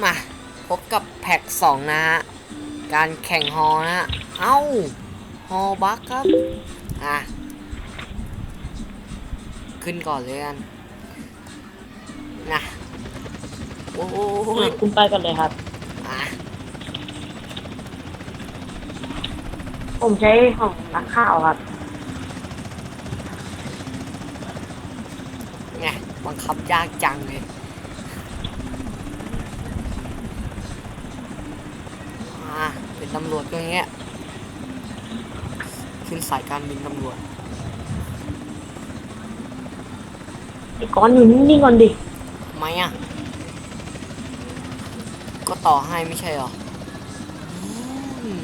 มาพบกับแพ็กสองนะฮะ การแข่งฮอนะฮะ เอ้า ฮอบักครับ อะ ขึ้นก่อนเลยกันนะโอ้ยคุณไปกันเลยครับ อะ ผมใช้ของนักข่าวครับไงบังคับยากจังเลย อะ เป็น ตำรวจก็อย่างเงี้ยขึ้นสายการบินตำรวจไอ้ก้อนอยู่นิ่งๆก่อนดิ ทำไมอะ ก็ต่อให้ไม่ใช่เหรออืม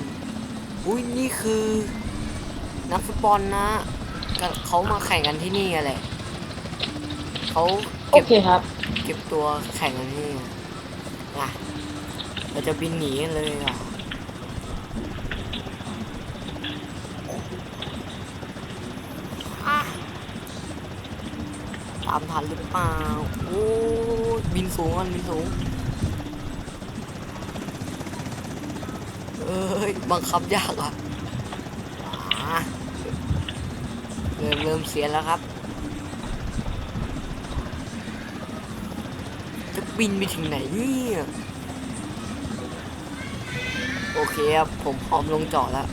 อุ้ยนี่คือ นักฟุตบอลนะก็เขามาแข่งกันที่นี่อะแหละเขาโอเก็บ เคครับ เก็บตัวแข่งกันที่นี่อะอะเราจะบินหนีกันเลยอะอะ ตามทันหรือเปล่า โอ้ยบินสูงอะบินสูง เอ้ย บังคับยากอะอะเริ่มเริ่มเสียแล้วครับ จะบินไปถึงไหนเนี่ยโอเคครับ ผมพร้อมลงจอดแล้ว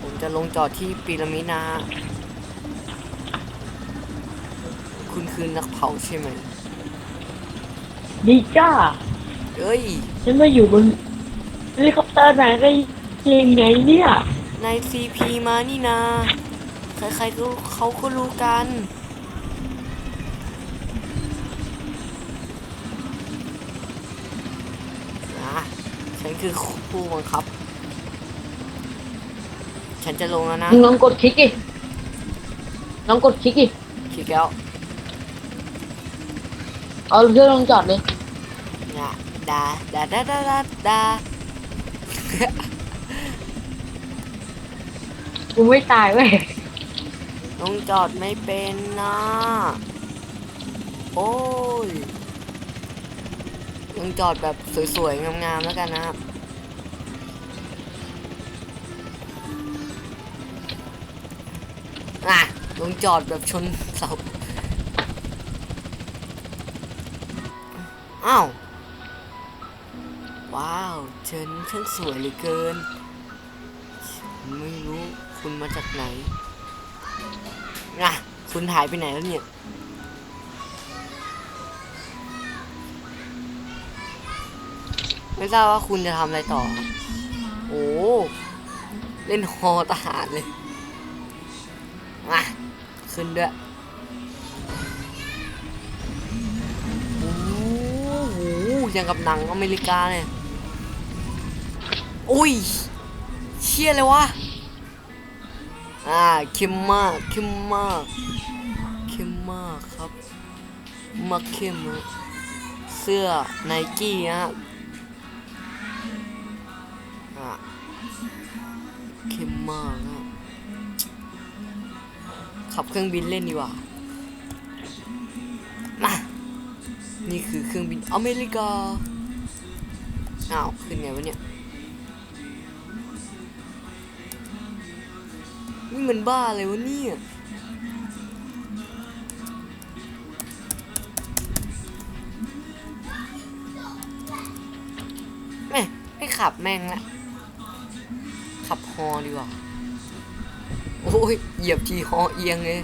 ผมจะลงจอดที่ปีระมิดนะฮะ คุณคือนักเผาใช่ไหมดีจ้าเอ้ย ฉันมาอยู่บนเฮลิคอปเตอร์ไหนได้ยังไงเนี่ยนายซีพีมานี่นา ใครๆก็เขาก็รู้กัน นะฉันคือผู้บังคับ ฉันจะลงแล้วนะลองกดคลิกดิลองกดคลิกดิคลิกแล้ว เอาเรื่องลงจอดเลยนะดาดาดาดาดาดากูไม่ตายเว้ยลงจอดไม่เป็นนะโอ้ยลงจอดแบบสวยๆ งามๆ แล้วกันนะครับ อะลงจอดแบบชนเสา อ้าว ว้าว เชิญฉันสวยเหลือเกิน ไม่รู้คุณมาจากไหนอะคุณหายไปไหนแล้วเนี่ย ไม่ทราบว่าคุณจะทำอะไรต่อ โอ้ เล่นฮอทหารเลยมาขึ้นด้วย ยังกับหนังอเมริกาเนี่ยอุ้ยเชี่ยเลยวะอ่าเข้มมากเข้มมากเข้มมากครับมากเข้มเสื้อไนกี้ฮะอะเข้มมากฮะขับเครื่องบินเล่นดีกว่า นี่คือเครื่องบินอเมริกา อ้าว ขึ้นไงวะเนี่ยนี่มันบ้าอะไรวะเนี่ยแม่ไม่ขับแม่งละ ขับฮอดีกว่า โอ้ย เหยียบทีฮอเอียงเลย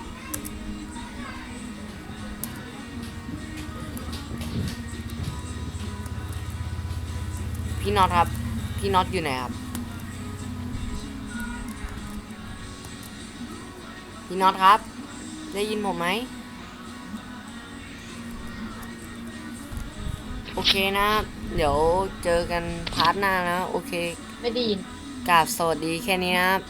พี่น็อตครับ พี่น็อตอยู่ไหนครับ พี่น็อตครับ ได้ยินผมไหม โอเคนะ เดี๋ยวเจอกันพาร์ทหน้านะ โอเค ไม่ได้ยิน กราบสวัสดีแค่นี้นะครับ